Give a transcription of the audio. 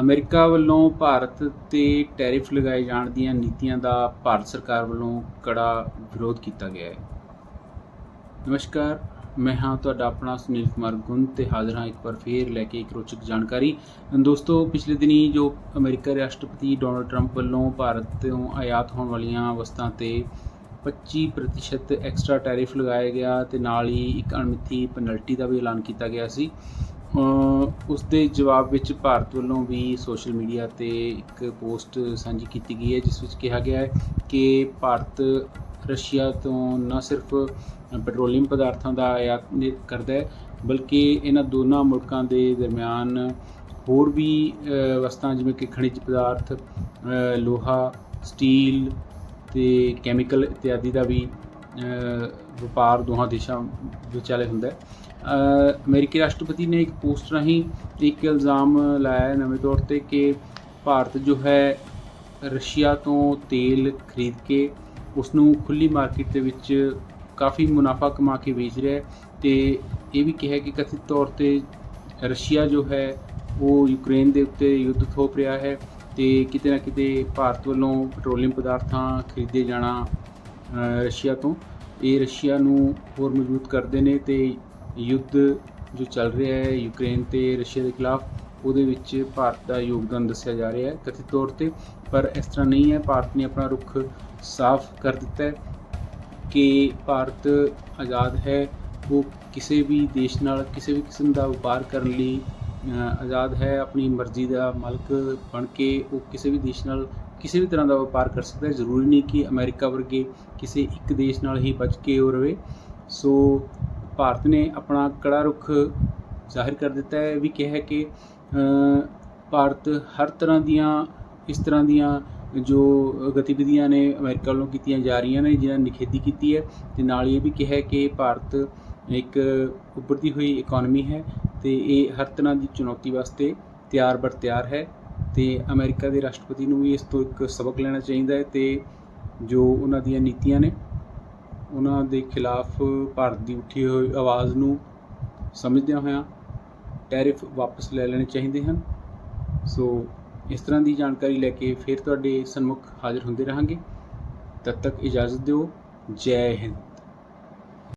America ਵੱਲੋਂ ਭਾਰਤ ਤੇ tariff ਲਗਾਏ ਜਾਣ ਦੀਆਂ ਨੀਤੀਆਂ ਦਾ ਭਾਰਤ ਸਰਕਾਰ ਵੱਲੋਂ ਕੜਾ ਵਿਰੋਧ ਕੀਤਾ ਗਿਆ ਹੈ। ਨਮਸਕਾਰ, ਮੈਂ ਹਾਂ ਤੁਹਾਡਾ ਆਪਣਾ ਸੁਨੀਲ ਕੁਮਾਰ ਗੁੰਦ ਤੇ ਹਾਜ਼ਰ ਹਾਂ ਇੱਕ ਵਾਰ ਫੇਰ ਲੈ ਕੇ ਇੱਕ ਰੋਚਕ ਜਾਣਕਾਰੀ। ਦੋਸਤੋ, ਪਿਛਲੇ ਦਿਨੀ ਜੋ ਅਮਰੀਕਾ ਦੇ ਰਾਸ਼ਟਰਪਤੀ ਡੋਨਲਡ ਟਰੰਪ ਵੱਲੋਂ ਭਾਰਤ ਤੋਂ ਆਯਾਤ ਹੋਣ ਵਾਲੀਆਂ ਵਸਤਾਂ ਤੇ 25% ਐਕਸਟਰਾ ਟੈਰਿਫ ਲਗਾਇਆ ਗਿਆ ਤੇ ਨਾਲ ਹੀ ਇੱਕ ਅਣਮਿੱਥੀ ਪੈਨਲਟੀ ਦਾ ਵੀ ਐਲਾਨ ਕੀਤਾ ਗਿਆ ਸੀ। ਉਸ ਦੇ ਜਵਾਬ ਵਿੱਚ ਭਾਰਤ ਵੱਲੋਂ ਵੀ ਸੋਸ਼ਲ ਮੀਡੀਆ ਤੇ ਇੱਕ ਪੋਸਟ ਸਾਂਝੀ ਕੀਤੀ ਗਈ ਹੈ, ਜਿਸ ਵਿੱਚ ਕਿਹਾ ਗਿਆ ਹੈ ਕਿ ਭਾਰਤ ਰਸ਼ੀਆ ਤੋਂ ਨਾ ਸਿਰਫ ਪੈਟਰੋਲੀਅਮ ਪਦਾਰਥਾਂ ਦਾ ਆਯਾਤ ਕਰਦਾ ਹੈ, ਬਲਕਿ ਇਹਨਾਂ ਦੋਨਾਂ ਮੁਲਕਾਂ ਦੇ ਦਰਮਿਆਨ ਹੋਰ ਵੀ ਵਸਤਾਂ ਜਿਵੇਂ ਕਿ ਖਣਿਜ ਪਦਾਰਥ ਲੋਹਾ, ਸਟੀਲ ਤੇ ਕੈਮੀਕਲ ਇਤਿਆਦੀ ਦਾ ਵੀ ਵਪਾਰ ਦੋਹਾਂ ਦੇਸ਼ਾਂ ਵਿਚਾਲੇ ਹੁੰਦਾ ਹੈ। ਅਮਰੀਕੀ ਰਾਸ਼ਟਰਪਤੀ ਨੇ ਇੱਕ ਪੋਸਟ ਰਾਹੀਂ ਇੱਕ ਇਲਜ਼ਾਮ ਲਾਇਆ ਨਵੇਂ ਤੌਰ ਤੇ ਕਿ ਭਾਰਤ ਜੋ ਹੈ ਰਸ਼ੀਆ ਤੋਂ ਤੇਲ ਖਰੀਦ ਕੇ ਉਸ ਨੂੰ ਖੁੱਲੀ ਮਾਰਕੀਟ ਦੇ ਵਿੱਚ ਕਾਫੀ ਮੁਨਾਫਾ ਕਮਾ ਕੇ ਵੇਚ ਰਿਹਾ ਹੈ ਤੇ ਇਹ ਵੀ ਕਿਹਾ ਕਿ ਕਥਿਤ ਤੌਰ ਤੇ ਰਸ਼ੀਆ ਜੋ ਹੈ ਉਹ ਯੂਕਰੇਨ ਦੇ ਉੱਤੇ ਯੁੱਧ ਥੋਪ ਰਿਹਾ ਹੈ ਤੇ ਕਿਤੇ ਨਾ ਕਿਤੇ ਭਾਰਤ ਵੱਲੋਂ ਪੈਟਰੋਲੀਅਮ ਪਦਾਰਥਾਂ ਖਰੀਦੇ ਜਾਣਾ ਰਸ਼ੀਆ ਤੋਂ, ਇਹ ਰਸ਼ੀਆ ਨੂੰ ਹੋਰ ਮਜ਼ਬੂਤ ਕਰਦੇ ਨੇ ਤੇ ਯੁੱਧ ਜੋ ਚੱਲ ਰਿਹਾ ਹੈ ਯੂਕਰੇਨ ਤੇ ਰਸ਼ੀਆ ਦੇ ਖਿਲਾਫ, ਉਹਦੇ ਵਿੱਚ ਭਾਰਤ ਦਾ ਯੋਗਦਾਨ ਦੱਸਿਆ ਜਾ ਰਿਹਾ ਹੈ ਕਥਿਤ ਤੌਰ ਤੇ, ਪਰ ਇਸ ਤਰ੍ਹਾਂ ਨਹੀਂ ਹੈ। ਭਾਰਤ ਨੇ ਆਪਣਾ ਰੁਖ ਸਾਫ਼ ਕਰ ਦਿੱਤਾ ਹੈ ਕਿ ਭਾਰਤ ਆਜ਼ਾਦ ਹੈ। ਉਹ ਕਿਸੇ ਵੀ ਦੇਸ਼ ਨਾਲ, ਕਿਸੇ ਵੀ ਕਿਸਮ ਦਾ ਵਪਾਰ ਕਰਨ ਲਈ ਆਜ਼ਾਦ ਹੈ। ਆਪਣੀ ਮਰਜ਼ੀ ਦਾ ਮਾਲਕ ਬਣ ਕੇ ਉਹ ਕਿਸੇ ਵੀ ਦੇਸ਼ ਨਾਲ, ਕਿਸੇ ਵੀ ਤਰ੍ਹਾਂ ਦਾ ਵਪਾਰ ਕਰ ਸਕਦਾ ਹੈ। ਜ਼ਰੂਰੀ ਨਹੀਂ ਕਿ ਅਮਰੀਕਾ ਵਰਗੇ ਕਿਸੇ ਇੱਕ ਦੇਸ਼ ਨਾਲ ਹੀ ਬਚ ਕੇ ਉਹ ਰਵੇ ਸੋ ਭਾਰਤ ਨੇ ਆਪਣਾ ਕੜਾ ਰੁਖ ਜ਼ਾਹਿਰ ਕਰ ਦਿੱਤਾ ਹੈ, ਇਹ ਵੀ ਕਿਹਾ ਹੈ ਕਿ ਭਾਰਤ ਹਰ ਤਰ੍ਹਾਂ ਦੀਆਂ, ਇਸ ਤਰ੍ਹਾਂ ਦੀਆਂ ਜੋ ਗਤੀਵਿਧੀਆਂ ਨੇ ਅਮਰੀਕਾ ਵੱਲੋਂ ਕੀਤੀਆਂ ਜਾ ਰਹੀਆਂ ਨੇ, ਜਿਨ੍ਹਾਂ ਨਿਖੇਧੀ ਕੀਤੀ ਹੈ, ਤੇ ਨਾਲ ਇਹ ਵੀ ਕਿਹਾ ਹੈ ਕਿ ਭਾਰਤ ਇੱਕ ਉੱਭਰਦੀ ਹੋਈ ਇਕਨੋਮੀ ਹੈ ਤੇ ਇਹ ਹਰ ਤਰ੍ਹਾਂ ਦੀ ਚੁਣੌਤੀ ਵਾਸਤੇ ਤਿਆਰ ਬਰ ਤਿਆਰ ਹੈ ਤੇ ਅਮਰੀਕਾ ਦੇ ਰਾਸ਼ਟਰਪਤੀ ਨੂੰ ਵੀ ਇਸ ਤੋਂ ਇੱਕ ਸਬਕ ਲੈਣਾ ਚਾਹੀਦਾ ਹੈ ਤੇ ਜੋ ਉਹਨਾਂ ਦੀਆਂ ਨੀਤੀਆਂ ਨੇ ਉਹਨਾਂ ਦੇ ਖਿਲਾਫ ਭਾਰਤ ਦੀ ਉੱਠੀ ਹੋਈ ਆਵਾਜ਼ ਨੂੰ ਸਮਝਦਿਆਂ ਹੋਇਆਂ ਟੈਰਿਫ ਵਾਪਸ ਲੈ ਲੈਣੇ ਚਾਹੀਦੇ ਹਨ। ਸੋ ਇਸ ਤਰ੍ਹਾਂ ਦੀ ਜਾਣਕਾਰੀ ਲੈ ਕੇ ਫਿਰ ਤੁਹਾਡੇ ਸਨਮੁਖ ਹਾਜ਼ਰ ਹੁੰਦੇ ਰਹਾਂਗੇ। ਤਦ ਤੱਕ ਇਜਾਜ਼ਤ ਦਿਓ। ਜੈ ਹਿੰਦ।